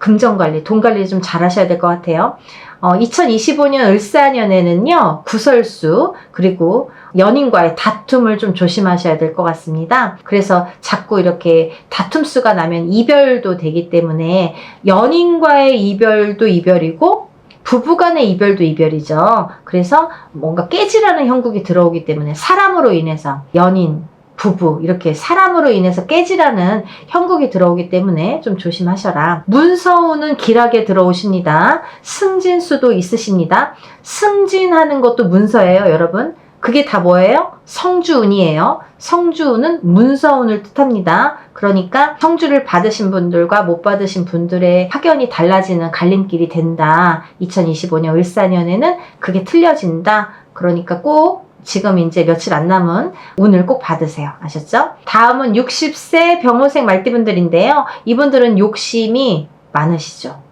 금전 관리, 돈 관리 좀 잘 하셔야 될 것 같아요. 어, 2025년 을사년에는요, 구설수, 그리고 연인과의 다툼을 좀 조심하셔야 될 것 같습니다. 그래서 자꾸 이렇게 다툼 수가 나면 이별도 되기 때문에 연인과의 이별도 이별이고 부부간의 이별도 이별이죠. 그래서 뭔가 깨지라는 형국이 들어오기 때문에 사람으로 인해서 연인, 부부 이렇게 사람으로 인해서 깨지라는 형국이 들어오기 때문에 좀 조심하셔라. 문서우는 길하게 들어오십니다. 승진수도 있으십니다. 승진하는 것도 문서예요, 여러분. 그게 다 뭐예요? 성주운이에요. 성주운은 문서운을 뜻합니다. 그러니까 성주를 받으신 분들과 못 받으신 분들의 확연히 달라지는 갈림길이 된다. 2025년 을사년에는 그게 틀려진다. 그러니까 꼭 지금 이제 며칠 안 남은 운을 꼭 받으세요. 아셨죠? 다음은 60세 병호생 말띠분들인데요. 이분들은 욕심이 많으시죠.